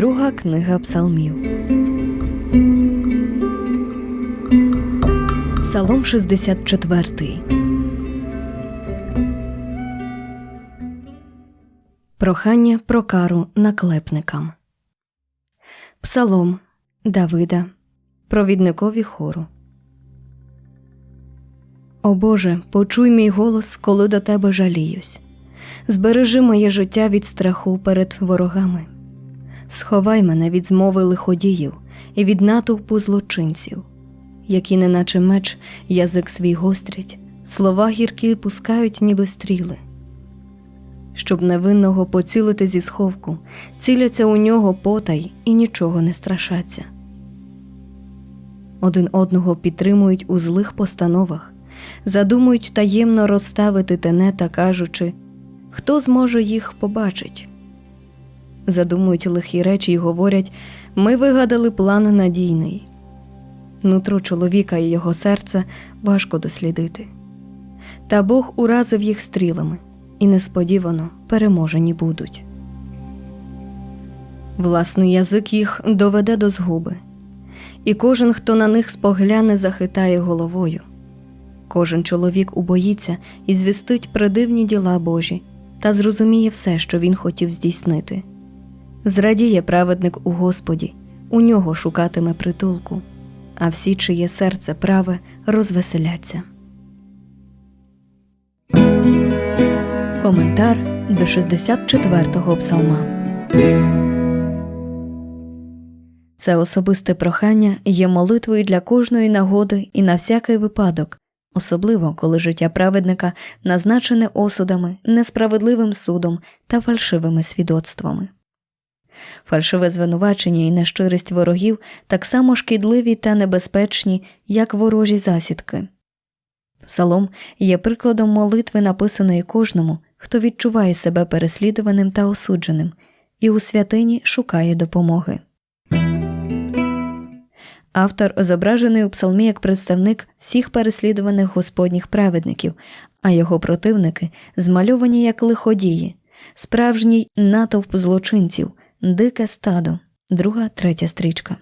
Друга книга псалмів. Псалом 64. Прохання про кару наклепникам. Псалом Давида. Провідникові хору. О Боже, почуй мій голос, коли до тебе жаліюсь. Збережи моє життя від страху перед ворогами. Сховай мене від змови лиходіїв і від натовпу злочинців, які, неначе меч, язик свій гострять, слова гіркі пускають, ніби стріли. Щоб невинного поцілити зі сховку, ціляться у нього потай і нічого не страшаться. Один одного підтримують у злих постановах, задумують таємно розставити тенета, кажучи, хто зможе їх побачить. Задумують лихі речі й говорять ми вигадали план надійний. Нутро чоловіка і його серце важко дослідити. Та Бог уразив їх стрілами, і несподівано переможені будуть. Власний язик їх доведе до згуби, і кожен, хто на них спогляне, захитає головою. Кожен чоловік убоїться і звістить придивні діла Божі та зрозуміє все, що він хотів здійснити. Зрадіє праведник у Господі, у нього шукатиме притулку, а всі, чиє серце праве, розвеселяться. Коментар до 64-го псалма. Це особисте прохання є молитвою для кожної нагоди і на всякий випадок, особливо коли життя праведника назначене осудами, несправедливим судом та фальшивими свідоцтвами. Фальшиве звинувачення і нещирість ворогів так само шкідливі та небезпечні, як ворожі засідки. Псалом є прикладом молитви, написаної кожному, хто відчуває себе переслідуваним та осудженим, і у святині шукає допомоги. Автор зображений у псалмі як представник всіх переслідуваних господніх праведників, а його противники змальовані як лиходії, справжній натовп злочинців, дике стадо, друга третя стрічка.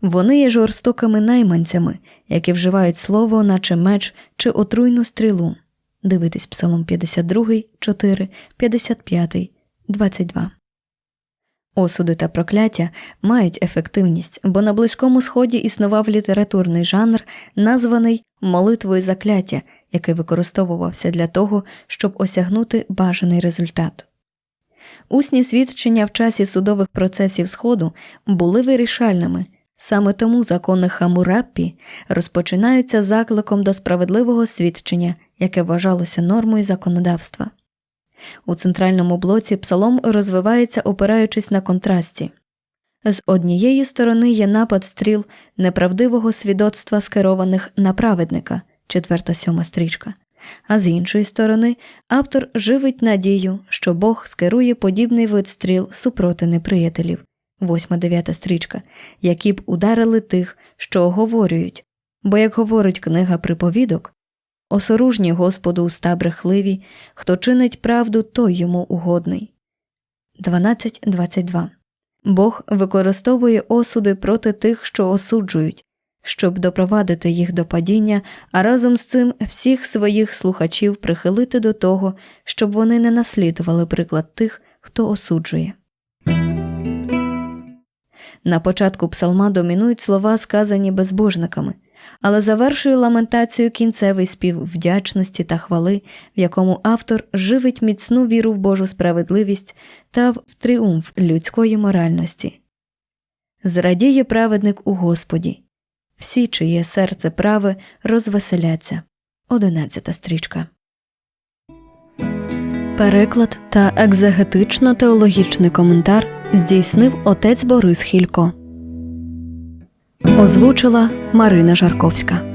Вони є жорстокими найманцями, які вживають слово, наче меч чи отруйну стрілу. Дивитись Псалом 52, 4, 55, 22. Осуди та прокляття мають ефективність, бо на Близькому Сході існував літературний жанр, названий молитвою закляття, який використовувався для того, щоб осягнути бажаний результат. Усні свідчення в часі судових процесів Сходу були вирішальними, саме тому закони Хамураппі розпочинаються закликом до справедливого свідчення, яке вважалося нормою законодавства. У центральному блоці псалом розвивається, опираючись на контрасті. З однієї сторони є напад стріл неправдивого свідоцтва, скерованих на праведника, четверта сьома стрічка, а з іншої сторони, автор живить надію, що Бог скерує подібний вид стріл супроти неприятелів, восьма дев'ята стрічка, які б ударили тих, що оговорюють, бо, як говорить книга приповідок, Осоружні Господу уста брехливі, хто чинить правду, той йому угодний. 12.22 Бог використовує осуди проти тих, що осуджують, щоб допровадити їх до падіння, а разом з цим всіх своїх слухачів прихилити до того, щоб вони не наслідували приклад тих, хто осуджує. На початку псалма домінують слова, сказані безбожниками але завершує ламентацію кінцевий спів вдячності та хвали, в якому автор живить міцну віру в Божу справедливість та в тріумф людської моральності. Зрадіє праведник у Господі, всі, чиє серце праве, розвеселяться. Одинадцята стрічка. Переклад та екзегетично теологічний коментар здійснив отець Борис Хілько. Озвучила Марина Жарковська.